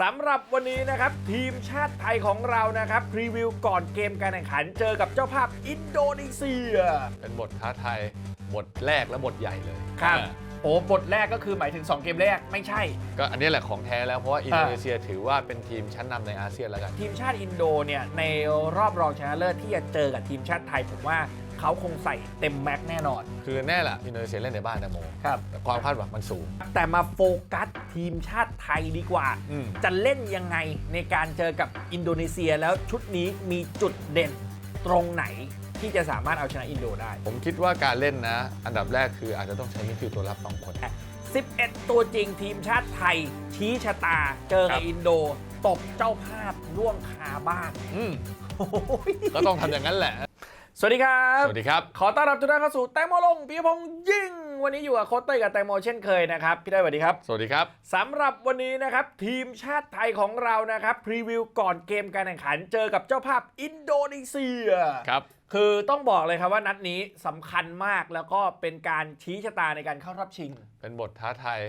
สำหรับวันนี้นะครับทีมชาติไทยของเรานะครับพรีวิวก่อนเกมการแข่งขันเจอกับเจ้าภาพอินโดนีเซีย เป็นบทท้าทายบทแรกและบทใหญ่เลยครับอ่าโอ้บทแรกก็คือหมายถึง 2 เกมแรกไม่ใช่ ก็อันนี้แหละของแท้แล้วเพราะว่าอินโดนีเซียถือว่าเป็นทีมชั้นนำในอาเซียนแล้วกัน ทีมชาติอินโดเนี่ยในรอบรองชนะเลิศที่จะเจอกับทีมชาติไทยผมว่า เขาคงใส่เต็มแม็กซ์แน่นอน คือแน่แหละอินโดนีเซียเล่นในบ้านนะโมครับ แต่ความคาดหวังมันสูง แต่มาโฟกัสทีมชาติไทยดีกว่า อืม จะเล่นยังไงในการเจอกับอินโดนีเซียแล้วชุดนี้มีจุดเด่นตรงไหนที่จะสามารถเอาชนะอินโดได้ ผมคิดว่าการเล่นนะ อันดับแรกคืออาจจะต้องใช้มิดฟิลด์ตัวรับสองคน 11 ตัวจริงทีมชาติไทย ชี้ชะตาเจอครักับบ อินโด ตบเจ้าภาพร่วงคาบ้านอืม โอ้ยก็ต้องทำอย่างนั้นแหละ สวัสดีครับ สวัสดีครับ ขอต้อนรับทุกท่านเข้าสู่แตงโมลงปียพงษ์ยิ่ง วันนี้อยู่กับโค้ชเต้ยกับแตงโมเช่นเคยนะครับ พี่เต้ยสวัสดีครับ สวัสดีครับสำหรับวันนี้นะครับ ทีมชาติไทยของเรานะครับ พรีวิวก่อนเกมการแข่งขันเจอกับเจ้าภาพอินโดนีเซีย ครับ คือต้องบอกเลยครับว่านัดนี้สำคัญมากแล้วก็เป็นการชี้ชะตาในการเข้ารอบชิง เป็นบทท้าทาย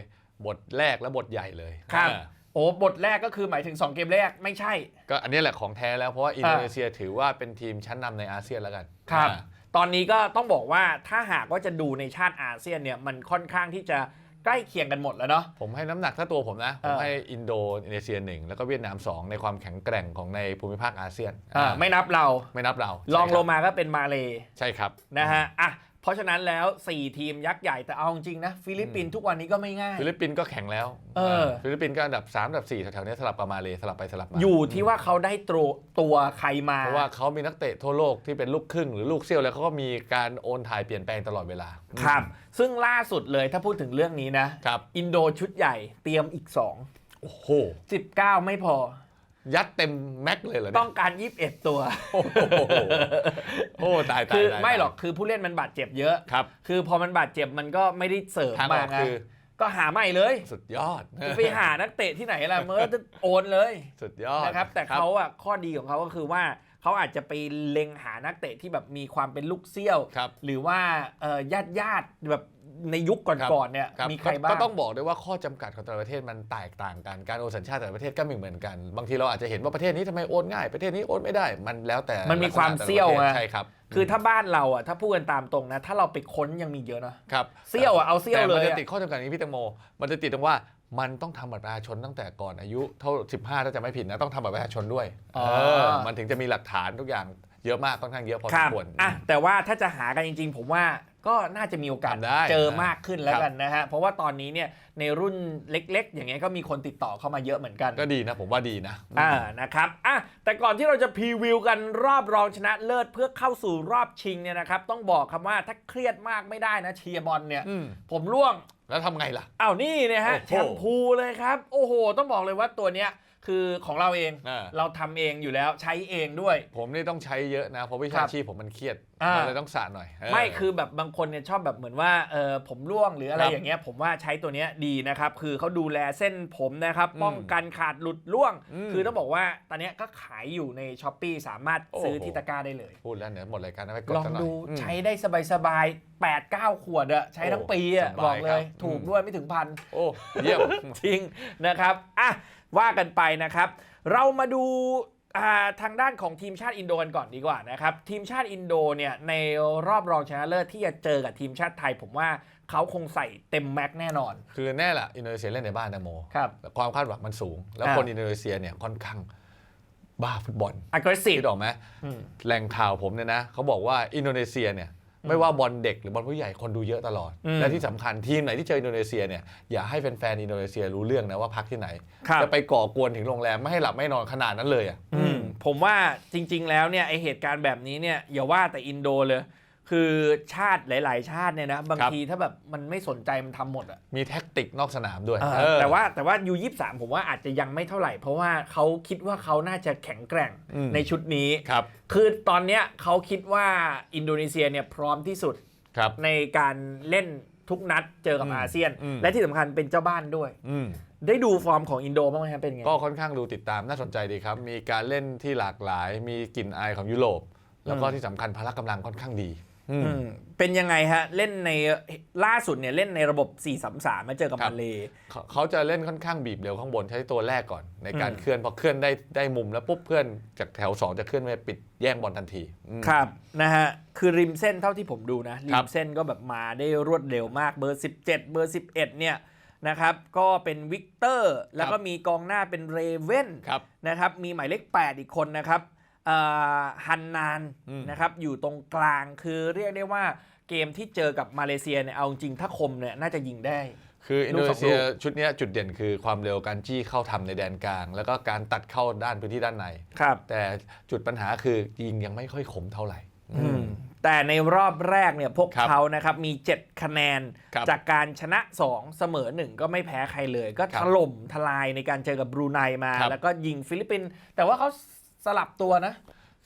บทแรกและบทใหญ่เลยครับ อ่าโอ้บทแรกก็คือหมายถึง 2 เกมแรกไม่ใช่ ก็อันนี้แหละของแท้แล้วเพราะว่าอินโดนีเซียถือว่าเป็นทีมชั้นนำในอาเซียนแล้วกัน ครับอ่าตอนนี้ก็ต้องบอกว่าถ้าหากว่าจะดูในชาติอาเซียนเนี่ยมันค่อนข้างที่จะใกล้เคียงกันหมดแล้วเนาะ ผมให้น้ำหนักถ้าตัวผมนะเอผมอให้อินโดนีเซียหนึ่งแล้วก็เวียดนามสองในความแข็งแกร่งของในภูมิภาคอาเซียนอ่าอ่าไม่นับเรา ไม่นับเรา ลองใช่คลรับงมาก็เป็นมาเลใช่ครับนะฮะอะ เพราะฉะนั้นแล้ว 4 ทีมยักษ์ใหญ่แต่เอาจริงๆนะ ฟิลิปปินส์ทุกวันนี้ก็ไม่ง่าย ฟิลิปปินส์ก็แข็งแล้วเออฟิลิปปินส์ก็อันดับ 3 อันดับ 4 แถวๆนี้สลับกับมาเลยสลับไปสลับมา อยู่ที่ว่าเขาได้ตัวตัวใครมา เพราะว่าเขามีนักเตะทั่วโลกที่เป็นลูกครึ่งหรือลูกเซี่ยวแล้วเขาก็มีการโอนถ่ายเปลี่ยนแปลงตลอดเวลา ครับ ซึ่งล่าสุดเลยถ้าพูดถึงเรื่องนี้นะครับ อินโดชุดใหญ่เตรียมอีกโอ้โห2 19 ไม่พอ ยัดเต็มแม็กเลยเหรอต้เนี่อยงการ 21 ตัว โอ้โหโอ้ตายตายคือตายไม่หรอกคือผู้เล่นมันบาดเจ็บเยอะ ครับ คือพอมันบาดเจ็บมันก็ไม่ได้เสริมทางอมาอกไงคือ ก็หาใหม่เลยสุดยอดจะไปหานักเตะที่ไหนล่ะเมื่อจะโอนเลยสุดยอดนะครับ แต่เขาอะข้อดีของเขาก็คือว่าเขาอาจจะไปเล็งหานักเตะที่แบบมีความเป็นลูกเซี่ยว ครับ หรือว่าญาติญาติๆแบบ ในยุคก่อนๆเนี่ยครับมีใครบ้างก็ต้องบอกด้วยว่าข้อจำกัดของแต่ละประเทศมันแตกต่างกันการโอนสัญชาติแต่ละประเทศก็ไม่เหมือนกัน บางทีเราอาจจะเห็นว่าประเทศนี้ทำไมโอนง่ายประเทศนี้โอนไม่ได้มันแล้วแต่มันมีความลักษณะแต่ละเซี่ยวประทศไงใช่ครับคือถ้าบ้านเราอะถ้าพูดกันตามตรงนะ ถ้าเราไปค้นยังมีเยอะนะครับเซี่ยวอะเอาเซี่ยวแต่เลมันยจะอะติดข้อจำกัดอย่างนี้พี่แตังโม มันจะติดตรงว่ามันต้องทำบัตรประชาชนตั้งแต่ก่อนอายุเท่า 15 ถ้าจะไม่ผิดนะต้องทำบัตรประชาชนด้วยอ๋อเออมันถึงจะมีหลักฐานทุกอย่างเยอะมากค่อนข้างเยอะพอคสรัมบควรอะแต่ว่าถ้าจะหากันจริง ๆ ผมว่า ก็น่าจะมีโอกาสทำได้เจอมากขึ้นแล้วครับกันนะฮะเพราะว่าตอนนี้เนี่ยในรุ่นเล็ก ๆ อย่างเงี้ยก็มีคนติดต่อเข้ามาเยอะเหมือนกันก็ดีนะผมว่าดีนะอ่านะครับอะแต่ก่อนที่เราจะพรีวิวกันรอบรองชนะเลิศเพื่อเข้าสู่รอบชิงเนี่ยนะครับต้องบอกคำว่าถ้าเครียดมากไม่ได้นะเชียร์บอลเนี่ยอืมผมร่วงแล้วทำไงล่ะอ้าวนี่เนี่ยฮะโอ้โหแชมพูเลยครับ โอ้โห ต้องบอกเลยว่าตัวเนี้ย คือของเราเองอ่า เราทำเองอยู่แล้วใช้เองด้วย ผมนี่ต้องใช้เยอะนะ เพราะวิครัชาบชีพผมมันเครียดอ่ามั มันเลยต้องสาดหน่อยเไม่คือแบบบางคนเนี่ยชอบแบบเหมือนว่าเออผมร่วงหรืออะไรครับอย่างเงี้ยผมว่าใช้ตัวเนี้ยดีนะครับคือเขาดูแลเส้นผมนะครับอืมป้องกันขาดหลุดร่วง อืมคือต้องบอกว่าตอนเนี้ยก็ขายอยู่ในช้อปปีสามารถซื้อโอ้โห ที่ตะกร้าได้เลย พูดแล้วเนี่ยหมดรายการนะไปกดลองซะหน่อยดูอืม ใช้ได้สบายๆ 8 9ขวดอะใช้ทั้งปีอะโอ้บอกสบายเลครับยถูกอืม ด้วยไม่ถึงพัน โอ้เยี่ยม จริงนะครับอะว่ากันไปนะครับ เรามาดูอ่าทางด้านของทีมชาติอินโดกันก่อนดีกว่านะครับทีมชาติอินโดเนี่ยในรอบรองชนะเลิศที่จะเจอกับทีมชาติไทย ผมว่าเขาคงใส่เต็มแม็กซ์แน่นอนคือแน่แหละอินโดนีเซียเล่นในบ้านนะโมครับ แต่ความคาดหวังมันสูง แล้วอ่า คนอินโดนีเซียเนี่ยค่อนข้างบ้าฟุตบอล aggressive คิดออกไหมอืม แหล่งข่าวผมเนี่ยนะเขาบอกว่าอินโดนีเซียเนี่ย ไม่ว่าบอลเด็กหรือบอลผู้ใหญ่คนดูเยอะตลอด อืมและที่สำคัญทีมไหนที่เจออินโดนีเซียเนี่ยอย่าให้แฟนๆอินโดนีเซียรู้เรื่องนะว่าพักที่ไหนครับ จะไปก่อกวนถึงโรงแรมไม่ให้หลับไม่นอนขนาดนั้นเลยอะ อืมผมว่าจริง ๆ แล้วเนี่ยไอเหตุการณ์แบบนี้เนี่ยอย่าว่าแต่อินโดเลย คือชาติหลาย ๆ ชาติเนี่ยนะบางครับทีถ้าแบบมันไม่สนใจมันทำหมดอะมีแท็กติกนอกสนามด้วยเออเออแต่ว่าแต่ว่ายูยี่สามผมว่าอาจจะยังไม่เท่าไหร่ เพราะว่าเขาคิดว่าเขาน่าจะแข็งแกร่งอืมในชุดนี้ครับคือตอนเนี้ยเขาคิดว่าอินโดนีเซียเนี่ยพร้อมที่สุดครับในการเล่นทุกนัดเจอกับอืมอาเซียนอืมและที่สำคัญเป็นเจ้าบ้านด้วยอืมได้ดูฟอร์มของอินโดบ้างไหมครับเป็นไงก็ค่อนข้างดูติดตามน่าสนใจดีครับ มีการเล่นที่หลากหลาย มีกลิ่นอายของยุโรปแล้วก็อืมที่สำคัญพละกำลังค่อนข้างดีอืมอืม เป็นยังไงฮะ เล่นในล่าสุดเนี่ยเล่นในระบบ 4-3-3 มาเจอกับครับมาเลเขาเขาจะเล่นค่อนข้างบีบเร็วข้างบนใช้ตัวแรกก่อน ในการอืมเคลื่อนพอเคลื่อนได้ได้มุมแล้วปุ๊บเพื่อนจากแถว 2 จะเคลื่อนไปปิดแย่งบอลทันทีอืมครับนะฮะ คือริมเส้นเท่าที่ผมดูนะ ริครัมบเส้นก็แบบมาได้รวดเร็วมากเบอร์ 17 เบอร์ 11 เนี่ยนะครับ ก็เป็นวิกเตอร์ แล้วก็มีกองหน้าเป็นเรเว่นครับนะครับ มีหมายเลข 8 อีกคนนะครับเอ่อ ฮันนานอืมนะครับอยู่ตรงกลางคือเรียกได้ว่าเกมที่เจอกับมาเลเซียเนี่ยเอาจริงถ้าคมเนี่ยน่าจะยิงได้ คืออินโดลูกนีสองเซียลูกชุดเนี้ยจุดเด่นคือความเร็วการจี้เข้าทำในแดนกลาง แล้วก็การตัดเข้าด้านพื้นที่ด้านในครับ แต่จุดปัญหาคือยิงยังไม่ค่อยคมเท่าไหร่อืมแต่ในรอบแรกเนี่ยพวกครับเขานะครับมี 7 คะแนนครับจากการชนะ 2 เสมอ 1 ก็ไม่แพ้ใครเลย ก็ครัถบล่มทลายในการเจอกับบรูไนมาครับแล้วก็ยิงฟิลิปปินส์แต่ว่าเขา สลับตัวนะ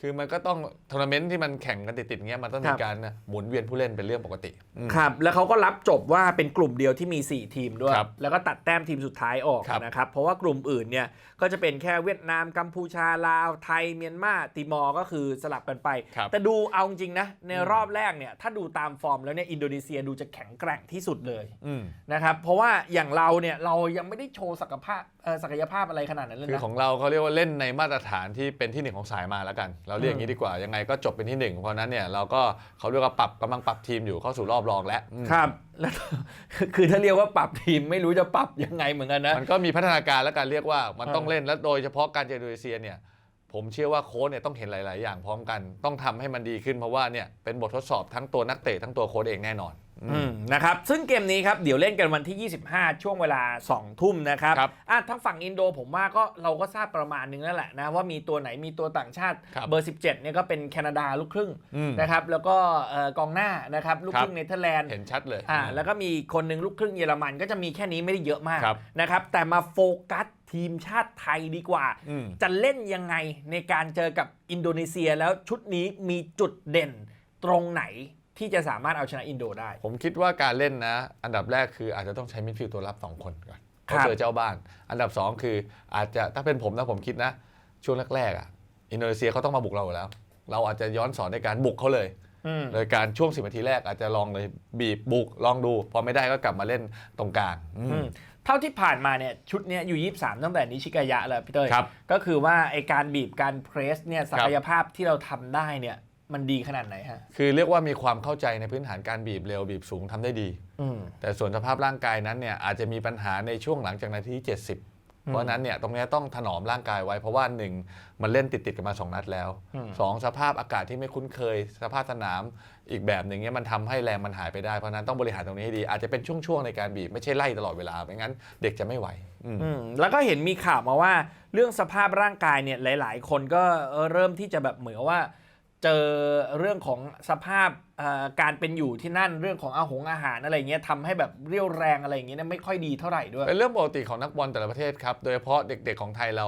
คือมันก็ต้องทัวร์นาเมนต์ที่มันแข่งกันติดๆเงี้ยมันต้องคมีรับการหมุนเวียนผู้เล่นเป็นเรื่องปกติอืมครับ แล้วเขาก็รับจบว่าเป็นกลุ่มเดียวที่มี 4 ทีมด้วย ครับแล้วก็ตัดแต้มทีมสุดท้ายออกครับ นะครับ เพราะว่ากลุ่มอื่นเนี่ยก็จะเป็นแค่เวียดนามกัมพูชาลาวไทยเมียนมาติมอร์ก็คือสลับกันไป ครับ แต่ดูเอาจริงนะ ในรอบแรกเนี่ยถ้าดูตามฟอร์มแล้วเนี่ยอินโดนีเซียดูจะแข็งแกร่งที่สุดเลยอืมนะครับเพราะว่าอย่างเราเนี่ยเรายังไม่ได้โชว์ศักยภาพเอ่อศักยภาพอะไรขนาดนั้นเลยคือนะ ของเราเขาเรียกว่าเล่นในมาตรฐานที่เป็นที่หนึ่งของสายมาแล้วกัน เราเรียกอย่างนี้ดีกว่า ยังไงก็จบเป็นที่หนึ่งเพราะฉะนั้นเนี่ยเราก็เขาเรียกว่าปรับกำลังปรับทีมอยู่เข้าสู่รอบรองแล้วอืมครับแล้ว คือถ้าเรียกว่าปรับทีมไม่รู้จะปรับยังไงเหมือนกันนะ มันก็มีพัฒนาการและการเรียกว่ามันเออต้องเล่นและโดยเฉพาะการเจออินโดนีเซียเนี่ยผมเชื่อว่าโค้ชเนี่ยต้องเห็นหลาย ๆ อย่างพร้อมกัน ต้องทำให้มันดีขึ้นเพราะว่าเนี่ยเป็นบททดสอบทั้งตัวนักเตะทั้งตัวโค้ชเองแน่นอนอืมอืม นะครับซึ่งเกมนี้ครับเดี๋ยวเล่นกันวันที่ 25 ช่วงเวลา 2 ทุ่มนะครับครับอะทั้งฝั่งอินโดผมว่าก็เราก็ทราบประมาณนึงแล้วแหละนะว่ามีตัวไหนมีตัวต่างชาติครับเบอร์ 17เนี่ยก็เป็นแคนาดาลูกครึ่งอืมนะครับแล้วก็เอ่อกองหน้านะครับลูกครัคบรึ่งเนเธอร์แลนด์เห็นชัดเลยอ่าแล้วก็มีคนหนึ่งลูกครึ่งเยอรมันก็จะมีแค่นี้ไม่ได้เยอะมากครับนะครับแต่มาโฟกัสทีมชาติไทยดีกว่าอืมจะเล่นยังไงในการเจอกับอินโดนีเซียแล้วชุดนี้มีจุดเด่นตรงไหน ที่จะสามารถเอาชนะอินโดได้ ผมคิดว่าการเล่นนะ อันดับแรกคืออาจจะต้องใช้มิดฟิลด์ตัวรับ 2 คนก่อนครัเขาบเจอเจ้าบ้าน อันดับ 2 คืออาจจะถ้าเป็นผมนะผมคิดนะ ช่วงแรกๆอะอินโดนีเซียเขาต้องมาบุกเราอยู่แล้ว เราอาจจะย้อนสอนในการบุกเขาเลยอืมโดยการช่วง10นาทีแรกอาจจะลองเลยบีบบุกลองดู พอไม่ได้ก็กลับมาเล่นตรงกลางอืมอืมเท่าที่ผ่านมาเนี่ยชุดเนี้ยอยู่23ตั้งแต่นิชิกายะแล้วพี่เต้ยครับก็คือว่าไอการบีบการเพรสเนี่ยศักยภาพที่เราทำได้เนี่ย มันดีขนาดไหนฮะ คือเรียกว่ามีความเข้าใจในพื้นฐานการบีบเร็วบีบสูงทำได้ดี อืม แต่ส่วนสภาพร่างกายนั้นเนี่ยอาจจะมีปัญหาในช่วงหลังจากนาทีที่ 70 เพราะฉะนั้นเนี่ยตรงเนี้ยต้องถนอมร่างกายไว้เพราะว่าหนึ่งมันเล่นติดๆกันมา 2 นัดแล้วอืม สองสภาพอากาศที่ไม่คุ้นเคย สภาพสนามอีกแบบหนึ่งเนี่ยมันทำให้แรงมันหายไปได้เพราะฉะนั้นต้องบริหารตรงนี้ให้ดี อาจจะเป็นช่วงๆในการบีบไม่ใช่ไล่ตลอดเวลาไม่งั้นเด็กจะไม่ไหวอืม อืมแล้วก็เห็นมีข่าวมาว่า เรื่องสภาพร่างกายเนี่ยหลาย ๆ คนก็เริ่มที่จะแบบเหมือนกับว่า เจอเรื่องของสภาพเอ่อการเป็นอยู่ที่นั่นเรื่องของอาหงอาหารอะไรเงี้ยทำให้แบบเรี่ยวแรงอะไรอย่างเงี้ยเนี่ยไม่ค่อยดีเท่าไหร่ด้วยเป็นเรื่องปกติของนักบอลแต่ละประเทศครับโดยเฉพาะเด็กๆของไทยเรา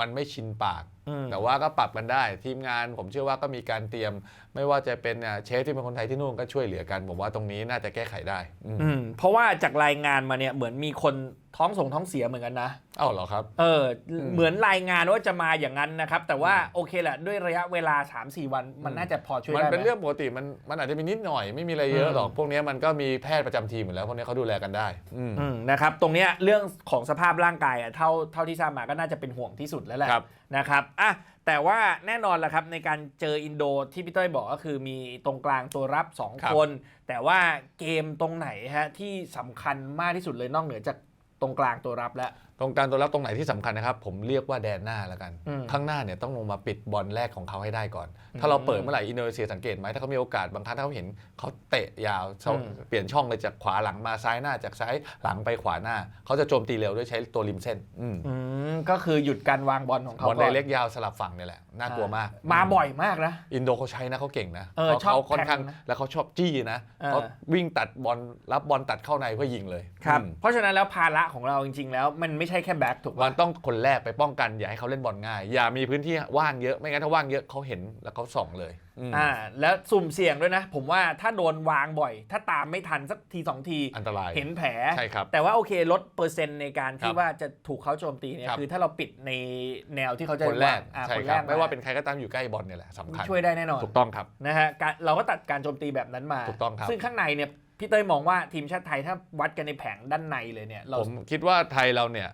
มันไม่ชินปากอืมแต่ว่าก็ปรับกันได้ ทีมงานผมเชื่อว่าก็มีการเตรียมไม่ว่าจะเป็นอะเชฟที่เป็นคนไทยที่นู่นก็ช่วยเหลือกัน ผมว่าตรงนี้น่าจะแก้ไขได้อืมอืมเพราะว่าจากรายงานมาเนี่ยเหมือนมีคนท้องส่งท้องเสียเหมือนกันนะเอ้าเหรอครับ เอออมเหมือนรายงานว่าจะมาอย่างนั้นนะครับ แต่ว่าโอเคแหละด้วยระยะเวลา 3-4 วันมันอืมน่าจะพอช่วยมันได้ไหมเป็นเรื่องปกติมันมันอาจจะมีนิดหน่อยไม่มีอะไรเยอะอืมหรอก พวกเนี้ยมันก็มีแพทย์ประจำทีมอยู่แล้วพวกเนี้ยเขาดูแลกันได้อืมอืมนะครับตรงเนี้ยเรื่องของสภาพร่างกายอะเท่าเท่าที่ทราบมาก็น่าจะเป็นห่วงที่สุดแล้วแหละครับนะครับอะ แต่ว่าแน่นอนแหละครับในการเจออินโดที่พี่เต้ยบอกก็คือมีตรงกลางตัวรับครับ2คนแต่ว่าเกมตรงไหนฮะที่สำคัญมากที่สุดเลยนอกเหนือจากตรงกลางตัวรับแล้วตรงกลารตัวรับตรงไหนที่สำคัญนะครับ ผมเรียกว่าแดนหน้าแล้วกันอืมข้างหน้าเนี่ยต้องลงมาปิดบอลแรกของเขาให้ได้ก่อน ถ้าเราเปิดเมื่อไหร่อินโดนีเซียสังเกตไหมถ้าเขามีโอกาสบางครั้งถ้าเขาเห็นเขาเตะยาวเขาอืมเปลี่ยนช่องเลยจากขวาหลังมาซ้ายหน้าจากซ้ายหลังไปขวาหน้า เขาจะโจมตีเร็วด้วยใช้ตัวริมเส้นอืมอืมก็คือหยุดการวางบอลของเขาบอลก่ไดอนเล็กยาวสลับฝั่งเนี่ยแหละน่ากลัวมาก มาบ่อยมากนะอินโดเขาใช้นะเขาเก่งนะเออเขาชอบเขาค่อนข้างแทงนะแล้วเขาชอบจี้นะเออเขาวิ่งตัดบอลรับบอลตัดเข้าในเพื่อยิงเลยครับอืมเพราะฉะนั้นแล้วภาระของเราจริงๆแล้วมันไม่ใช่แค่แบ็คถูกมัป่ะนต้องคนแรกไปป้องกันอย่าให้เขาเล่นบอลง่าย อย่ามีพื้นที่ว่างเยอะไม่งั้นถ้าว่างเยอะเขาเห็นแล้วเขาส่องเลยอืมอ่าแล้วสุ่มเสี่ยงด้วยนะ ผมว่าถ้าโดนวางบ่อย ถ้าตามไม่ทันสักทีสองทีอันตรายเห็นแผลใช่ครับแต่ว่าโอเคลดเปอร์เซ็นต์ในการคที่รับว่าจะถูกเขาโจมตีเนี่ยครับคือถ้าเราปิดในแนวที่เขาจะคนแรกวางอ่าใช่คนคแรรับกไม่ว่าเป็นใครก็ตามอยู่ใกล้บอลเนี่ยแหละสำคัญช่วยได้แน่นอนถูกต้องครับนะฮะการเราก็ตัดการโจมตีแบบนั้นมาถูกต้องครับซึ่งข้างในเนี่ย พี่เต้ยมองว่าทีมชาติไทยถ้าวัดกันในแผงด้านในเลยเนี่ยเราผมคิดว่าไทยเราเนี่ย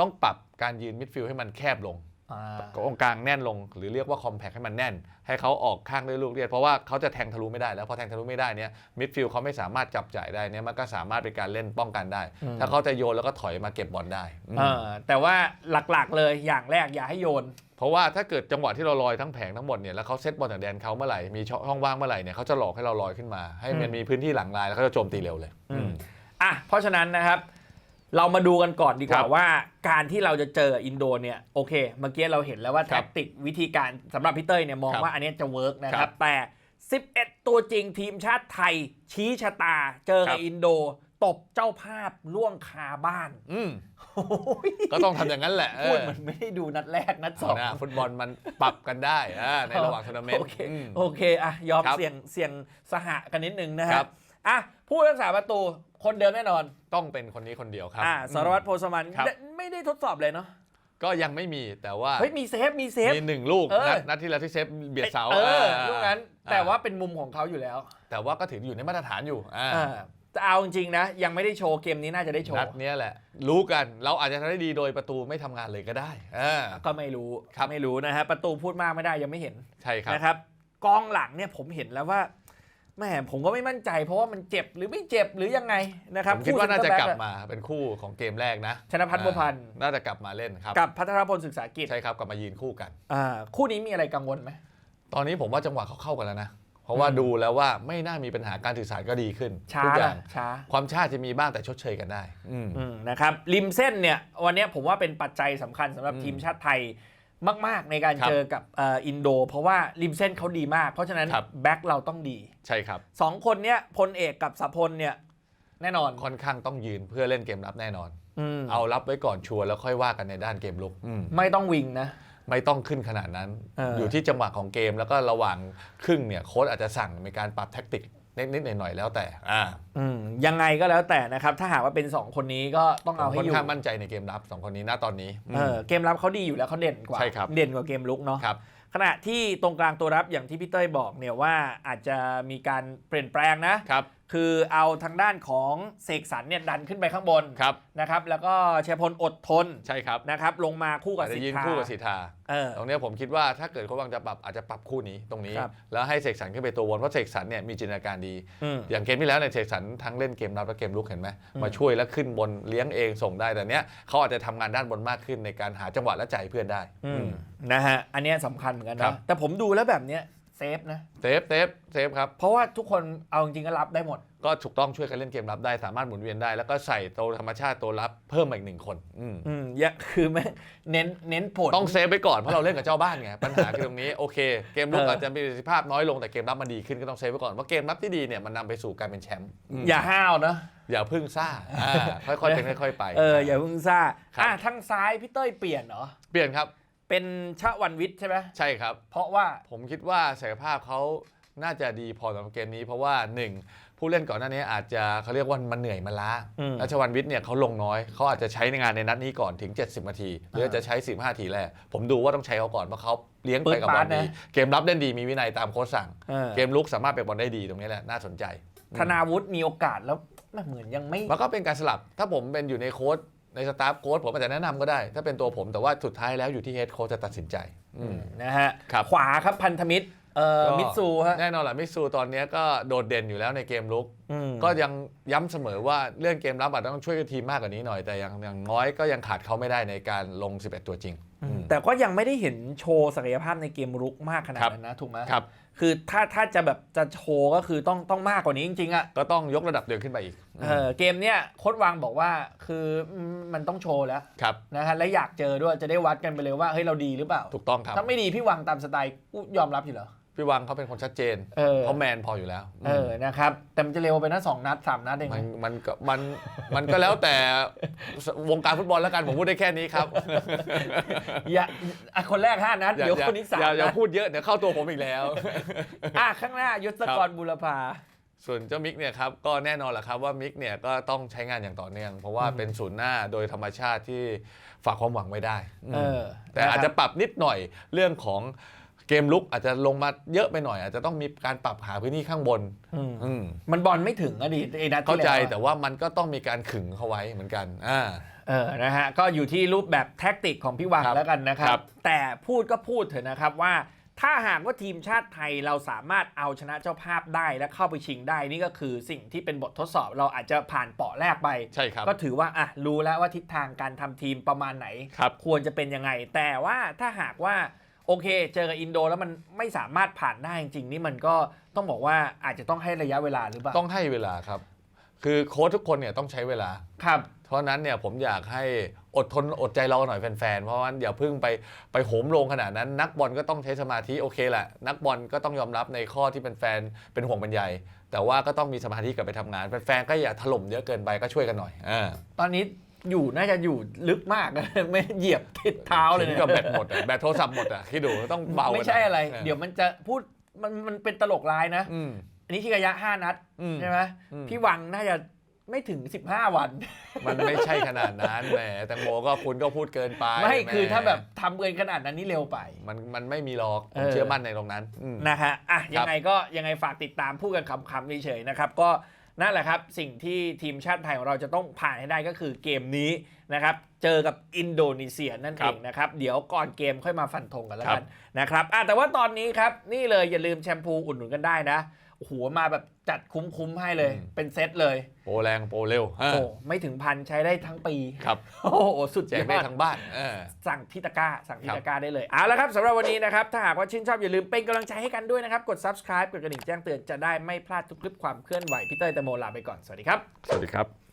ต้องปรับการยืนมิดฟิลด์ให้มันแคบลง อ่าองค์กลางแน่นลงหรือเรียกว่าคอมแพคให้มันแน่น ให้เขาออกข้างด้วยลูกเรียดเพราะว่าเขาจะแทงทะลุไม่ได้แล้วพอแทงทะลุไม่ได้เนี่ยมิดฟิลด์เขาไม่สามารถจับจ่ายได้เนี่ยมันก็สามารถเป็นการเล่นป้องกันได้ ถ้าเขาจะโยนแล้วก็ถอยมาเก็บบอลได้อืมเออแต่ว่าหลักๆเลยอย่างแรกอย่าให้โยนเพราะว่าถ้าเกิดจังหวะที่เราลอยทั้งแผงทั้งหมดเนี่ยแล้วเขาเซตบอลจากแดนเขาเมื่อไหร่มีช่องว่างเมื่อไหร่เนี่ยเขาจะหลอกให้เราลอยขึ้นมา ให้มันอืมมีพื้นที่หลังลายแล้วเขาจะโจมตีเร็วเลยอืมอืมอะเพราะฉะนั้นนะครับ เรามาดูกันก่อนดีกครัว่าบว่า การที่เราจะเจออินโดเนี่ยโอเค เมื่อกี้เราเห็นแล้วว่าคแทรับคติกวิธีการสำหรับพี่เต้ยเนี่ยมองครับว่าอันเนี้ยจะเวิร์กนะคครัรับบแต่ 11 ตัวจริงทีมชาติไทย ชี้ชะตา เจอครักับบอินโดตบเจ้าภาพล่วงคาบ้าน อืมโอ้ยก็ต้องทำอย่างนั้นแหละเอพูดอเหมือนไม่ได้ดูนัดแรกนัดสองนะฟุตบอลมันปรับกันได้อ่าในระหว่างทัวร์นาเมนโอต์เคอืมโอเคอะยอมครับเสี่ยงเสี่ยงสหะกันนิดนึงนะฮะครับอะผู้รักษาประตู คนเดิมแน่นอนต้องเป็นคนนี้คนเดียวครับ อ่าสารวัตรโพสมันครับ ไม่ได้ทดสอบเลยเนาะก็ยังไม่มีแต่ว่าเฮ้ยมีเซฟมีเซฟ มีหนึ่งลูกเออ นัดนัดที่แล้วที่เซฟเบียดเสาเอออ่าลูกนั้น อ่แต่ว่าเป็นมุมของเขาอยู่แล้วแต่ว่าก็ถืออยู่ในมาตรฐานอยู่อ่า อ่าแต่เอาจริงๆนะ ยังไม่ได้โชว์เกมนี้น่าจะได้โชนัดว์เนี้ยแหละ รู้กันเราอาจจะทำได้ดีโดยประตูไม่ทำงานเลยก็ได้อ่า ก็ไม่รู้ครับ ไม่รู้นะฮะประตูพูดมากไม่ได้ยังไม่เห็น ใช่ครับ นะครับกองหลังเนี่ยผมเห็นแล้วว่า แหม่ผมก็ไม่มั่นใจ เพราะว่ามันเจ็บหรือไม่เจ็บหรือยังไงนะครับผมคิดว่าน่าจะคู่กลับเซ็นเตอร์แมาเป็นคู่ของเกมแรกนะชนะพัฒน์บัวพันธ์อ่าน่าจะกลับมาเล่นครับกับพัทรพลศึกษากิจใช่ครับกลับมายืนคู่กันอ่าคู่นี้มีอะไรกังวลไหมตอนนี้ผมว่าจังหวะเขาเข้ากันแล้วนะเพราะว่าอืมดูแล้วว่าไม่น่ามีปัญหาการสื่อสารก็ดีขึ้นช้าทุกอย่านะงช้าความช้าจะมีบ้างแต่ชดเชยกันได้อืมอืมนะครับริมเส้นเนี่ยวันเนี้ยผมว่าเป็นปัจจัยสำคัญสำหรับอืมทีมชาติไทย มาก ๆ ในการครับเจอกับเอ่ออินโด เพราะว่าริมเส้นเขาดีมาก เพราะฉะนั้นครับ แบ็คเราต้องดีใช่ครับ สองคนเนี้ยพลเอกกับสพลเนี่ยแน่นอนค่อนข้างต้องยืนเพื่อเล่นเกมรับแน่นอน อืมเอารับไว้ก่อนชัวร์แล้วค่อยว่ากันในด้านเกมลุกอืมไม่ต้องวิงนะ ไม่ต้องขึ้นขนาดนั้น เอออยู่ที่จังหวะของเกมแล้วก็ระหว่างครึ่งเนี่ยโค้ชอาจจะสั่งในการปรับแท็กติก นิดๆหน่อยๆแล้วแต่อ่าอืมยังไงก็แล้วแต่นะครับ ถ้าหากว่าเป็น 2 คนนี้ก็ต้องผมเอาให้ค่ออนยู่ข้างมั่นใจในเกมรับสองคนนี้ณตอนนี้อืมเออเกมรับเขาดีอยู่แล้วเขาเด่นกว่าใช่ครับ เด่นกว่าเกมลุกเนาะ ครับ ขณะที่ตรงกลางตัวรับอย่างที่พี่เต้ยบอกเนี่ยว่าอาจจะมีการเปลี่ยนแปลงนะ ครับ คือเอาทางด้านของเสกสรรเนี่ยดันขึ้นไปข้างบนครับนะครับ แล้วก็เชยพลอดทนใช่ครับนะครับ ลงมาคู่กับอาจสิจะทยืนธา คู่กับสีทาเออตรงเนี้ยผมคิดว่าถ้าเกิดเขาวางจะปรับอาจจะปรับคู่นี้ตรงนี้ ครับ แล้วให้เสกสรรขึ้นไปตัววนเพราะเสกสรรเนี่ยมีจินตนาการดี อืม อย่างเกมที่แล้วเนี่ยเสกสรรทั้งเล่นเกมรับและเกมลุกเห็นไหมอืมมาช่วยแล้วขึ้นบนเลี้ยงเองส่งได้แต่เนี้ยเขาอาจจะทำงานด้านบนมากขึ้นในการหาจังหวะและจ่ายให้เพื่อนได้ อือืมมนะฮะ อันเนี้ยสำคัญเหมือนกันครันะ บ แต่ผมดูแล้วแบบเนี้ย เซฟนะ เซฟเซฟเซฟครับ เพราะว่าทุกคนเอาจริงๆก็รับได้หมด ก็ถูกต้องช่วยกันเล่นเกมรับได้สามารถหมุนเวียนได้ แล้วก็ใส่ตัวธรรมชาติตัวรับเพิ่มมาอีกหนึ่งคนอืมอืมอยะคือแม่งเน้นเน้นผล ต้องเซฟไปก่อนเพราะเราเล่นกับเจ้าบ้านไงปัญหาคือตรงนี้โอเค เกมลุกเอออ อาจจะมีประสิทธิภาพน้อยลงแต่เกมรับมันดีขึ้นก็ต้องเซฟไปก่อนเพราะเกมรับที่ดีเนี่ยมันนำไปสู่การเป็นแชมป์มอย่าห้าวนะ อย่าพึ่งซ่าอ่าค่อยๆเป็นค่อยๆไป เอออย่าเพิ่งซ่าครับ อะทางซ้ายพี่เต้ยเปลี่ยนเหรอ เปลี่ยนครับ เป็นชะวันวิทย์ใช่ไหมใช่ครับ เพราะว่าผมคิดว่าศักยภาพเขาน่าจะดีพอสำหรับเกมนี้ เพราะว่าหนึ่งผู้เล่นก่อนหน้านี้อาจจะเขาเรียกว่ามันเหนื่อยมันล้าอืมรัชวันวิทย์เนี่ยเขาลงน้อย เขาอาจจะใช้ในงานในนัดนี้ก่อนถึง 70 นาที หรืออาจจะใช้ 15นาทีแรกผมดูว่าต้องใช้เขาก่อน เพราะเขาเลี้ยงไปกับบอลดีเกมรับเล่นดีมีวินัยตามโค้ชสั่งเออเกมลุกสามารถไปบอลได้ดีตรงนี้แหละน่าสนใจ ธนาวุฒิมีโอกาสแล้วมันเหมือนยังไม่มันก็เป็นการสลับ ถ้าผมเป็นอยู่ในโค้ช ในสตาฟโค้ชผมอาจจะแนะนำก็ได้ ถ้าเป็นตัวผมแต่ว่าสุดท้ายแล้วอยู่ที่เฮดโค้ชจะตัดสินใจอืมนะฮะครับขวาครับพันธมิตรเอ่อก็มิตซูฮะแน่นอนแหละมิสซูตอนนี้ก็โดดเด่นอยู่แล้วในเกมลุกอืมก็ยังย้ำเสมอว่าเรื่องเกมรับอาจจะต้องช่วยทีมมากกว่านี้หน่อยแต่อย่างอย่างน้อยก็ยังขาดเขาไม่ได้ในการลง 11 ตัวจริงอืมอืม แต่ก็ยังไม่ได้เห็นโชว์ศักยภาพในเกมรุกมากขนาดครับนั้นนะถูกไหมครับ คือถ้าถ้าจะแบบจะโชว์ก็คือต้องต้องมากกว่านี้จริงๆอะก็ต้องยกระดับเดินขึ้นไปอีกเออเกมเนี้ยโค้ดวางบอกว่าคืออืมมันต้องโชว์แล้วครับนะฮะและอยากเจอด้วยจะได้วัดกันไปเลยว่าเฮ้ยเราดีหรือเปล่า ถูกต้องครับถ้าไม่ดีพี่วางตามสไตล์กูยอมรับอยู่เหรอ พี่วังเขาเป็นคนชัดเจนเออ เขาแมนพออยู่แล้วเออนะครับ แต่มันจะเร็วไปนะสองนัดสามนัดเองมันมันก็มันมันก็แล้วแต่วงการฟุตบอลแล้วกันผมพูดได้แค่นี้ครับ อย่าอะคนแรกห้านัดอย่าเดี๋ยวอย่าคนนี้สามอย่าอย่านัดพูดเยอะเดี๋ยวเข้าตัวผมอีกแล้ว อะข้างหน้ายศกรบุรพา ส่วนเจ้ามิกเนี่ยครับก็แน่นอนแหละครับว่ามิกเนี่ยก็ต้องใช้งานอย่างต่อเนื่อง เพราะว่าอืมเป็นศูนย์หน้าโดยธรรมชาติที่ฝากความหวังไว้ได้อืมเออแต่อาจจะปรับนิดหน่อยเรื่องของ เกมลุกอาจจะลงมาเยอะไปหน่อย อาจจะต้องมีการปรับหาพื้นที่ข้างบนอืมอืมมันบอลไม่ถึงอดีตไอ้นัดที่เข้าใจล้วอะแต่ว่ามันก็ต้องมีการขึงเขาไว้เหมือนกันอ่า เออนะฮะก็อยู่ที่รูปแบบแท็กติกของพี่วังครับแล้วกันนะครัครับบแต่พูดก็พูดเถอะนะครับว่า ถ้าหากว่าทีมชาติไทยเราสามารถเอาชนะเจ้าภาพได้และเข้าไปชิงได้นี่ก็คือสิ่งที่เป็นบททดสอบเราอาจจะผ่านเปาะแรกไป ใช่ครับ ก็ถือว่าอะรู้แล้วว่าทิศทางการทำทีมประมาณไหน ครับ ควรจะเป็นยังไง แต่ว่าถ้าหากว่า โอเค เจอกับอินโดแล้วมันไม่สามารถผ่านได้จริงๆนี่มันก็ต้องบอกว่าอาจจะต้องให้ระยะเวลาหรือเปล่าต้องให้เวลาครับ คือโค้ชทุกคนเนี่ยต้องใช้เวลา ครับ เพราะฉะนั้นเนี่ยผมอยากให้อดทนอดใจรอหน่อยแฟนๆ เพราะว่าอย่าเพิ่งไปไปโหมโรงขนาดนั้น นักบอลก็ต้องใช้สมาธิโอเคแหละ นักบอลก็ต้องยอมรับในข้อที่เป็นแฟนเป็นห่วงเป็นใยแต่ว่าก็ต้องมีสมาธิกลับไปทำงานแฟนๆก็อย่าถล่มเยอะเกินไปก็ช่วยกันหน่อยอ่า ตอนนี้ อยู่น่าจะอยู่ลึกมาก ไม่เหยียบติดเท้าเลยถึงเนี่ยกับแบตหมดอะแบตโทรศัพท์หมดอะคิดดูต้องเบาไม่ใช่อะไรเเดี๋ยวมันจะพูดมันมันเป็นตลกร้ายนะ อืม อันนี้ชิกายะ 5 นัดอืมใช่ไหมอืม พี่วังน่าจะไม่ถึง 15 วัน มันไม่ใช่ขนาดนั้นแหมแตงโมก็คุณก็พูดเกินไปไม่หคือถ้าแบบทำเกินขนาดนั้นนี่เร็วไป มันมันไม่มีหรอกผมเออ เชื่อมั่นในตรงนั้นอืม นะฮะอะยังไงก็ยังไงฝากติดตามพูดกันคำๆเฉยๆนะครับ ก็ นั่นแหละครับสิ่งที่ทีมชาติไทยของเราจะต้องผ่านให้ได้ก็คือเกมนี้นะครับเจอกับอินโดนีเซียนั่นเองนะครับเดี๋ยวก่อนเกมค่อยมาฟันธงกันแล้วกันนะครับแต่ว่าตอนนี้ครับนี่เลยอย่าลืมแชมพูอุดหนุนกันได้นะ โอ้โหมาแบบจัดคุ้มๆให้เลยเป็นเซตเลยโปรแรงโปรเร็วอ่าโอ้ไม่ถึงพันใช้ได้ทั้งปี ครับโอ้โหสุดแจยกได้อด ทั้งบ้านเออ สั่งที่ตะกร้า สั่งที่ครับตะกร้าได้เลย เอาละครับสำหรับวันนี้นะครับ ถ้าหากว่าชื่นชอบอย่าลืมเป็นกำลังใจให้กันด้วยนะครับ กด subscribe กดกระดิ่งแจ้งเตือนจะได้ไม่พลาดทุกคลิปความเคลื่อนไหวพี่เต้ยแตงโมลาไปก่อน สวัสดีครับ สวัสดีครับ